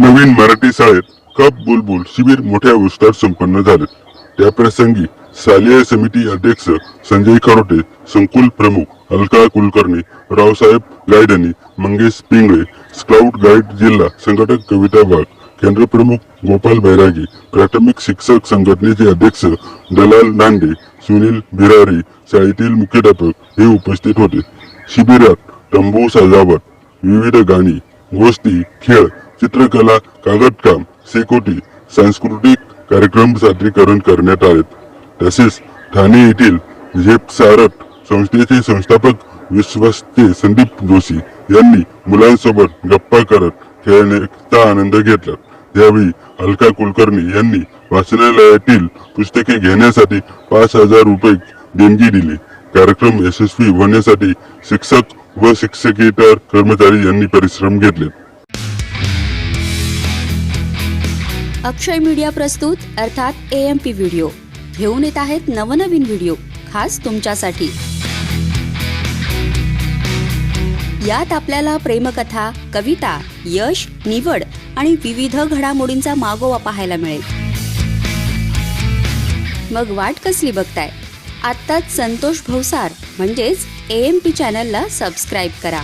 नवीन मराठी शाळेत कप बुलबुल शिबिर मोठ्या उत्साहात संपन्न झाले. त्या प्रसंगी शालेय समिती अध्यक्ष संजय खरोटे संकुल प्रमुख अलका कुलकर्णी रावसाहेब गायडनी मंगेश पिंगळे स्काउट गाईड जिल्हा संघटक कविता वाघ केंद्र प्रमुख गोपाल बैरागी प्राथमिक शिक्षक संघटनेचे अध्यक्ष दलाल नांडे सुनील बिरारी शाळेतील मुख्याध्यापक हे उपस्थित होते. शिबिरात तंबू सजावट विविध गाणी गोष्टी खेळ चित्रकला कागदकाम सेकोटी सांस्कृतिक कार्यक्रम सादरीकरण करण्यात आले तसेच ठाणे येथील झेप सारट संस्थेचे संस्थापक विश्वस्ते संदीप जोशी यांनी मुलांसोबत गप्पा करत खेळण्याचा आनंद घेतला. यावेळी अलका कुलकर्णी यांनी वाचनालयातील पुस्तके घेण्यासाठी पाच हजार रुपये देणगी दिली. कार्यक्रम यशस्वी होण्यासाठी शिक्षक व शिक्षकेतर कर्मचारी यांनी परिश्रम घेतले. अक्षय मीडिया प्रस्तुत अर्थात ए एम पी व्हिडिओ घेऊन येत आहेत नवनवीन व्हिडिओ खास तुमच्यासाठी. यात आपल्याला प्रेमकथा कविता यश निवड आणि विविध घडामोडींचा मागोवा पाहायला मिळेल. मग वाट कसली बघताय? आत्ताच संतोष भवसार म्हणजेच ए एम पी चॅनलला सबस्क्राईब करा.